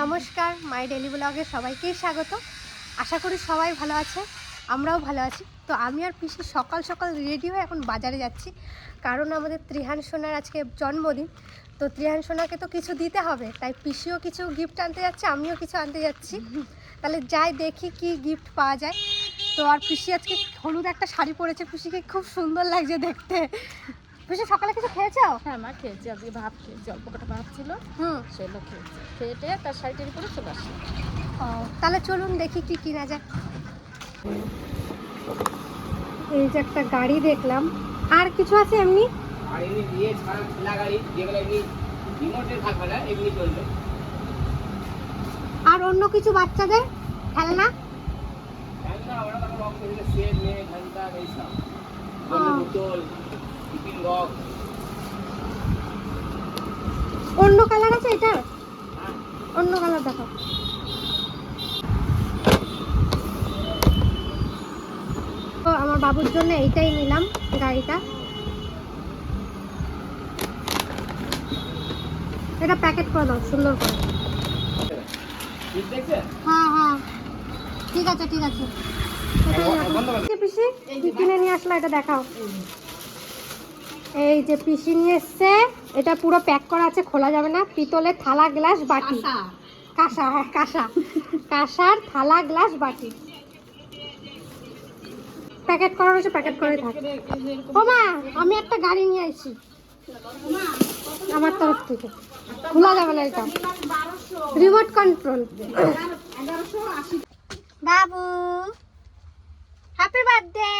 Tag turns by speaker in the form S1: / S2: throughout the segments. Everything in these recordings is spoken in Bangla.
S1: নমস্কার, মাই ডেলি ব্লগে সবাইকেই স্বাগত। আশা করি সবাই ভালো আছে, আমরাও ভালো আছি। তো আমি আর পিসি সকাল সকাল রেডি হয়ে এখন বাজারে যাচ্ছি। কারণ আমাদের ত্রিহান সোনার আজকে জন্মদিন। তো ত্রিহান সোনাকে তো কিছু দিতে হবে, তাই পিসিও কিছু গিফট আনতে যাচ্ছে, আমিও কিছু আনতে যাচ্ছি। তাহলে যাই দেখি কি গিফট পাওয়া যায়। তো আর পিসি আজকে হলুদ একটা শাড়ি পরেছে, পিসিকে খুব সুন্দর লাগছে দেখতে। পিসি সকালে কিছু খেয়েছো?
S2: হ্যাঁ মা খেয়েছি। আজকে ভাত খেয়েছি অল্প কটা ভাত ছিল।
S1: হুম।
S2: সেগুলো খেয়েছি। খেয়ে টেয়ে তার শাড়িটারি করে চলে আসি
S1: ও, তাহলে চলুন দেখি কি কিনা যায়। এই যে একটা গাড়ি দেখলাম। আর কিছু আছে এমনি?
S3: আর এমনি দিয়ে ছাড়া ঠেলা গাড়ি যেগুলো এমনি রিমোটে থাকবে না এমনি চলবে।
S1: আর অন্য কিছু বাচ্চাদের? খেলনা?
S3: খেলনা ওরা রং করে সেট মেয়ে ঘণ্টা এইসব। বোতল।
S1: অন্য কালার আছে এটার? অন্য কালার দেখো তো আমার বাবুর জন্য এইটাই নিলাম গাড়িটা। এটা প্যাকেট করে দাও সুন্দর করে। হ্যাঁ হ্যাঁ। ঠিক আছে ঠিক আছে। এটাই
S3: বন্ধ
S1: রাখো।
S3: করো।
S1: এই যে পিসি কিনে নিয়ে আসলো এটা দেখাও। এই যে পিসি নিয়ে এসছে এটা পুরো প্যাক করা আছে খোলা যাবে না। পিতলের থালা গ্লাস বাটি। কাঁসা। হ্যাঁ কাঁসা। কাঁসার থালা গ্লাস বাটি। প্যাকেট করা রয়েছে প্যাকেট করে থাক। ও মা আমি একটা গাড়ি নিয়ে আসছি আমার তরফ থেকে। খোলা যাবে না এটা। রিমোট কন্ট্রোল বাবু হ্যাপি বার্থডে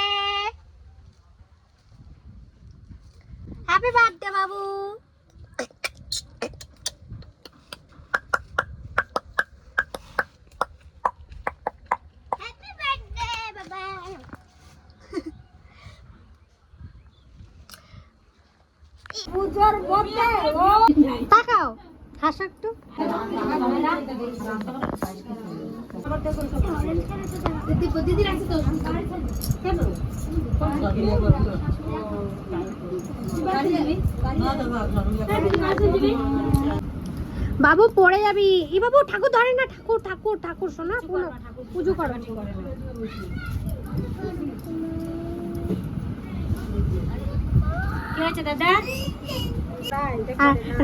S1: হ্যাপি বার্থডে বাবু তাকাও হাসো একটু। তো বাবু পড়ে যাবি। ই বাবু ঠাকুর ধরে না ঠাকুর ঠাকুর ঠাকুর শোনা পুজো করো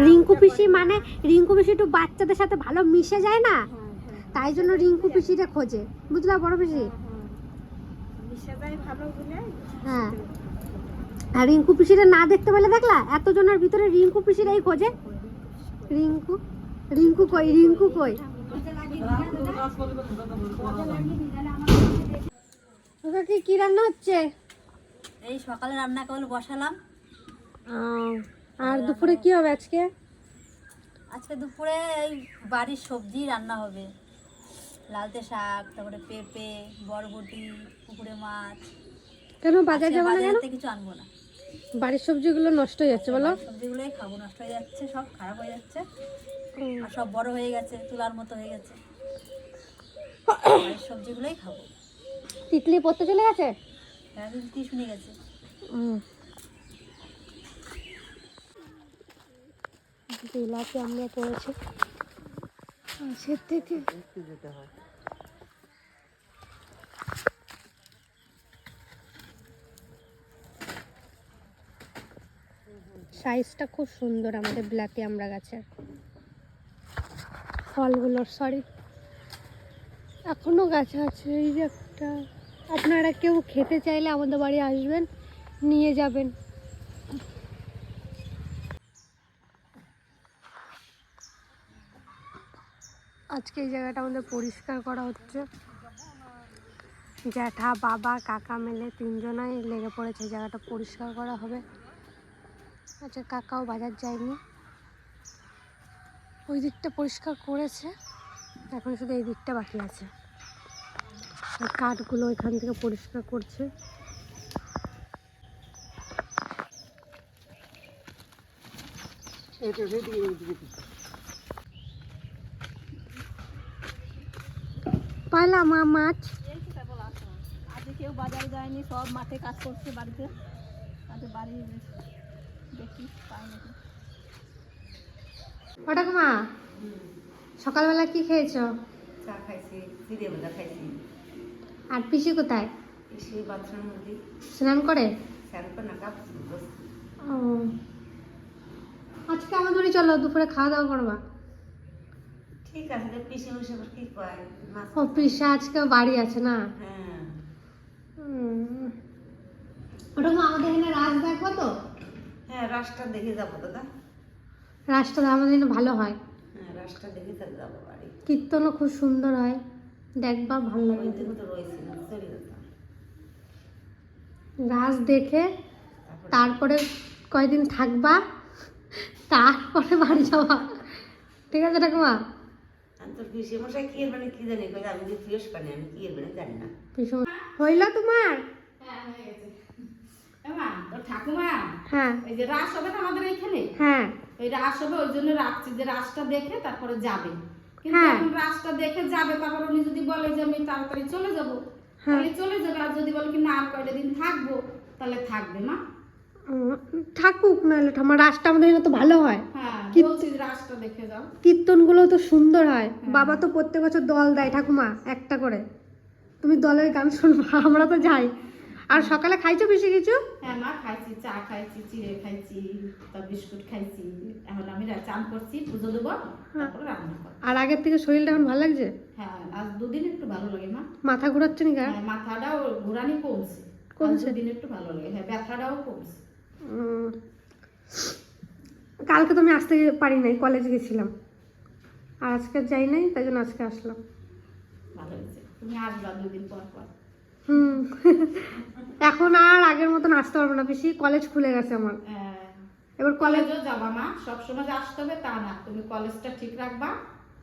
S1: রিঙ্কু পিসি মানে রিঙ্কু পিসি একটু বাচ্চাদের সাথে ভালো মিশে যায় না? তাই জন্য রিঙ্কু পিসিটা খোঁজে। বুঝলা বড় পিসি? হ্যাঁ। আর রিঙ্কু পিসিটা না দেখতে পেলে দেখলা? এতজনের ভিতরে রিঙ্কু পিসিরাই খোঁজে। রিঙ্কু? রিঙ্কু কই? রিঙ্কু কই? কি কি রান্না হচ্ছে?
S2: এই সকালে রান্না কেবল বসালাম।
S1: আর দুপুরে কি হবে আজকে?
S2: আজকে দুপুরে এই বাড়ির সবজি রান্না হবে। লালতে শাক তারপরে পেঁপে বরবটি পুকুরে মাছ।
S1: কেন বাজার যাব না কেন?
S2: কিছু আনব না।
S1: বাড়ির সবজিগুলো নষ্ট হয়ে যাচ্ছে বলো।
S2: সবজিগুলোই খাব নষ্ট হয়ে যাচ্ছে সব খারাপ হয়ে যাচ্ছে। আর সব বড় হয়ে গেছে তুলার মতো হয়ে গেছে। বাড়ির সবজিগুলোই খাব।
S1: তিতলি পড়তে চলে গেছে?
S2: হ্যাঁ কি শুনে গেছে।
S1: বিলাতে আমরা পড়েছি থেকে। সাইজটা খুব সুন্দর আমাদের ব্ল্যাকে আমরা গাছের ফলগুলোর সরি এখনও গাছ আছে এই যে একটা। আপনারা কেউ খেতে চাইলে আমাদের বাড়ি আসবেন, নিয়ে যাবেন। আজকে এই জায়গাটা আমাদের পরিষ্কার করা হচ্ছে। জ্যাঠা, বাবা, কাকা মেলে তিনজনাই লেগে পড়েছে জায়গাটা পরিষ্কার করা হবে। আচ্ছা কাকাও বাজার যায়নি। ওই দিকটা পরিষ্কার করেছে, এখন শুধু এই দিকটা বাকি আছে। কাঠগুলো এখান থেকে পরিষ্কার করছে। মা মাছ।
S2: আজকে কেউ বাজারে যায়নি সব মাঠে কাজ করছে বাড়িতে। আজ বাড়ি দেখি পাই নাকি।
S1: ওটা মা সকালবেলা কি খেয়েছো?
S4: চা খাইছি চিড়ে ভাজা খাইছি।
S1: আর পিসি কোথায়?
S4: এসে বাথরুমের মধ্যে।
S1: স্নান করে?
S4: না।
S1: ও। আজকে আমাদেরই চলো দুপুরে খাওয়া দাওয়া করবা।
S4: ঠিক আছে পিসে বসে কি কয়?
S1: ও পিসা আজকে বাড়ি আছে না?
S4: হ্যাঁ।
S1: ওটা আমাদের এখানে রাস দেখব তো?
S4: হ্যাঁ রাসটা দেখে যাব দাদা।
S1: রাসটা আমাদের এখানে ভালো হয়।
S4: হ্যাঁ রাসটা দেখে যাব বাড়ি।
S1: কীর্তনও খুব সুন্দর হয়। দেখবা ভালো লাগে। রাস দেখে
S4: তারপরে?
S1: তারপরে কয়দিন থাকবা তারপরে বাড়ি যাওয়া। ঠিক আছে ঠাকুমা?
S4: আমি তো পিসে মশাই কি এর মানে কি জানি কই আমি যে পানি আমি কি এর মানে জানি না।
S1: হইল তোমার?
S5: ঠাকুমা?
S1: হ্যাঁ।
S5: এই যে রাস হবে না আমাদের এইখানে
S1: হ্যাঁ।
S5: ওই রাস হবে ওই জন্য রাখছি যে রাসটা দেখে তারপরে যাবে। কিন্তু
S1: হ্যাঁ।
S5: এখন রাসটা দেখে যাবে তারপর উনি যদি বলে যে আমি তাড়াতাড়ি চলে যাব
S1: হ্যাঁ।
S5: তাহলে চলে যাবে। আর যদি বলে কি না আর কয়টা দিন থাকব তাহলে থাকবে মা।
S1: থাকুক নাহলে আমার রাসটা আমাদের এখানে তো ভালো হয়।
S5: হ্যাঁ
S1: কীর্তনগুলো তো সুন্দর হয়। বাবা তো প্রত্যেক বছর দল দেয় ঠাকুমা একটা করে। তুমি দলের গান শুনবা আমরা তো যাই। আর সকালে খাইছো বেশি কিছু?
S5: হ্যাঁ মা খাইছি চা খাইছি চিড়ে খাইছি তার বিস্কুট খাইছি। এখন আমি চান করছি পুজো দেবো তারপরে রান্না করব।
S1: আর আগের থেকে শরীরটা এখন ভালো লাগছে?
S5: হ্যাঁ আজ দুদিন একটু ভালো লাগে মা।
S1: মাথা ঘুরাচ্ছে নি
S5: হ্যাঁ, মাথাটাও ঘোরানি কমছে।
S1: কমছে?
S5: দিন একটু ভালো লাগে। হ্যাঁ ব্যথাটাও কমছে।
S1: কালকে তো আমি আসতে পারি নাই কলেজে গেছিলাম। আর আজকে যাই নাই তাই জন্য আজকে আসলাম।
S5: ভালো হয়েছে। তুমি আসবা দুদিন পর পর।
S1: হুম এখন আর আগের মতন আসতে পারব না বেশি কলেজ খুলে গেছে আমার।
S5: হ্যাঁ,
S1: এবার কলেজ
S5: কলেজেও যাবা মা সবসময় যে আসতে হবে তা না। তুমি কলেজটা ঠিক রাখবা।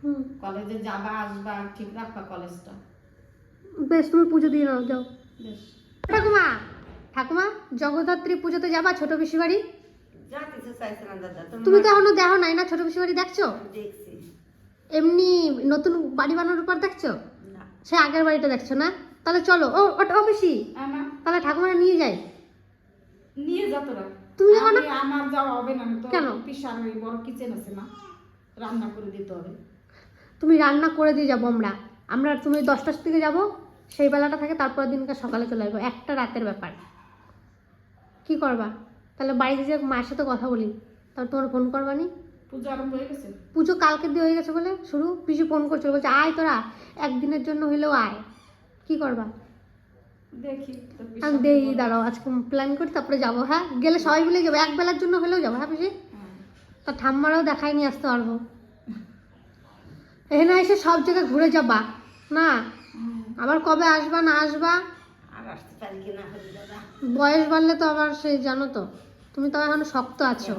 S1: হুম।
S5: কলেজে যাবা আসবা ঠিক রাখবা কলেজটা।
S1: বেশ তুমি পুজো দিয়ে নাও যাও।
S5: বেশ।
S1: ঠাকুমা! ঠাকুমা জগদ্ধাত্রী পুজোতে যাবা ছোট পিসি বাড়ি
S4: না
S1: তুমি তো এখনও দেখো নাই না ছোট পিসি বাড়ি দেখছ। এমনি নতুন বাড়ি বানানোর পর দেখছ? সে আগের বাড়িটা দেখছ না? তাহলে চলো ও ওটা ও পিসি।
S5: হ্যাঁ,
S1: তাহলে ঠাকুমারা নিয়ে যাই
S5: নিয়ে যা তোরা।
S1: তুমি যাবা না?
S5: আমি- আমার যাওয়া হবে না তো
S1: কেন?
S5: পিসার ওই বড় কিচেন আছে মা। রান্না করে দিতে হবে।
S1: তুমি রান্না করে দিয়ে যাব আমরা। আমরা তুমি দশটার দিকে যাব সেই বেলাটা থাকে তারপর দিনকে সকালে চলে আসব। একটা রাতের ব্যাপার। কি করবা? তাহলে বাড়িতে যে মায়ের সাথে কথা বলি তারপর তোমার ফোন করবানি
S5: পুজো আরম্ভ হয়ে গেছে?
S1: পুজো কালকে দিয়ে হয়ে গেছে বলে শুরু? পিছু ফোন করছিল বলছে আয় তোরা একদিনের জন্য হইলেও আয়। কি করবা?
S5: দেখি
S1: আমি দেই দাঁড়াও আজকে প্ল্যান করি তারপরে যাব হ্যাঁ? গেলে সবাই মিলে যাব এক বেলার জন্য হলেও যাব হ্যাঁ পিসি?
S5: হ্যাঁ।
S1: তা ঠাম্মারাও দেখাই নিয়ে আসতে পারব এখানে এসে সব জায়গায় ঘুরে যাবা না? আবার কবে আসবা না আসবা?
S4: আর আসতে পারি না দাদা?
S1: বয়স বাড়লে তো আবার সেই জানো তো তুমি তো এখনও শক্ত আছো।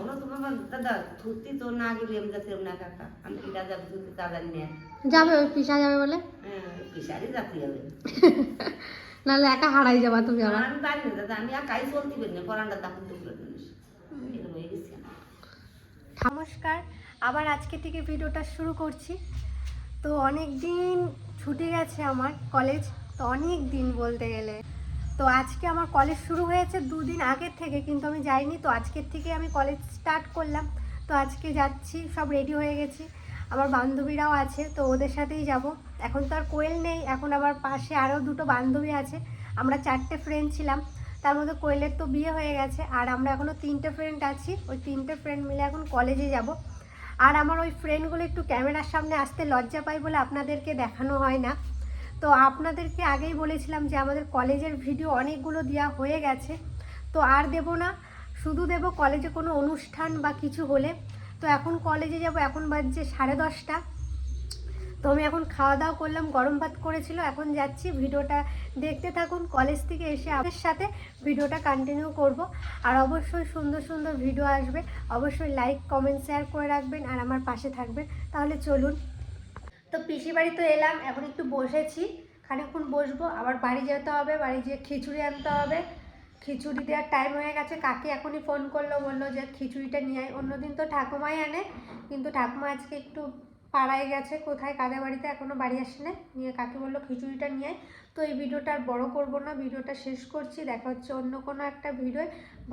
S4: দাদা ধুতি তো না গেলে আমি যাতে না কাকা আমি কি দাদা ধুতি দাদা নিয়ে
S1: যাবে ওই পিসা যাবে বলে?
S4: হ্যাঁ পিসারি যাতে যাবে
S1: নাহলে একা হারাই যাবা তুমি আবার।
S4: আমি পারি না দাদা আমি একাই চলতে পারি না করানটা তখন টুকরো
S1: নমস্কার আবার আজকে থেকে ভিডিওটা শুরু করছি। তো অনেক দিন ছুটে গেছে আমার কলেজ তো অনেক দিন বলতে গেলে। তো আজকে আমার কলেজ শুরু হয়েছে দুদিন আগের থেকে, কিন্তু আমি যাইনি। তো আজকের থেকে আমি কলেজ স্টার্ট করলাম। তো আজকে যাচ্ছি, সব রেডি হয়ে গেছি। আমার বান্ধবীরাও আছে, তো ওদের সাথেই যাব। এখন তো আর কোয়েল নেই, এখন আমার পাশে আরও দুটো বান্ধবী আছে। আমরা চারটে ফ্রেন্ড ছিলাম, তার মধ্যে কোয়েলের তো বিয়ে হয়ে গেছে। আর আমরা এখনও তিনটে ফ্রেন্ড আছি, ওই তিনটে ফ্রেন্ড মিলে এখন কলেজে যাব। আর আমার ওই ফ্রেন্ডগুলো একটু ক্যামেরার সামনে আসতে লজ্জা পাই বলে আপনাদেরকে দেখানো হয় না। তো আপনাদেরকে আগেই বলেছিলাম যে আমাদের কলেজের ভিডিও অনেকগুলো দেওয়া হয়ে গেছে। তো আর দেব না, শুধু দেব কলেজে কোনো অনুষ্ঠান বা কিছু হলে। তো এখন কলেজে যাব, এখন বাজছে সাড়ে দশটা। তো আমি এখন খাওয়া দাওয়া করলাম, গরম ভাত করেছিল, এখন যাচ্ছি। ভিডিওটা দেখতে থাকুন, কলেজ থেকে এসে আমাদের সাথে ভিডিওটা কন্টিনিউ করব। আর অবশ্যই সুন্দর সুন্দর ভিডিও আসবে। অবশ্যই লাইক কমেন্ট শেয়ার করে রাখবেন আর আমার পাশে থাকবেন। তাহলে চলুন। তো পিসি বাড়ি তো এলাম, এখন একটু বসেছি। খানিকক্ষণ বসবো, আবার বাড়ি যেতে হবে, বাড়ি গিয়ে খিচুড়ি আনতে হবে। খিচুড়ি দেওয়ার টাইম হয়ে গেছে, কাকি এখনই ফোন করল, বলল যে খিচুড়িটা নিয়ে আয়। অন্যদিন তো ঠাকুমাই আনে, কিন্তু ঠাকুমা আজকে একটু পাড়ায় গেছে, কোথায় কাদের বাড়িতে এখনও বাড়ি আসেনি। নিয়ে কাকি বলল, খিচুড়িটা নিয়ে আয়। তো এই ভিডিওটা আর বড় করব না, ভিডিওটা শেষ করছি। দেখা হচ্ছে অন্য কোনো একটা ভিডিও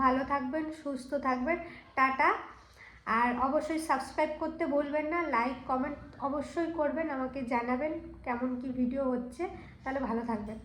S1: ভালো থাকবেন, সুস্থ থাকবেন। টাটা। আর অবশ্যই সাবস্ক্রাইব করতে ভুলবেন না লাইক কমেন্ট অবশ্যই করবেন, আমাকে জানাবেন কেমন কি ভিডিও হচ্ছে। তাহলে ভালো থাকবেন।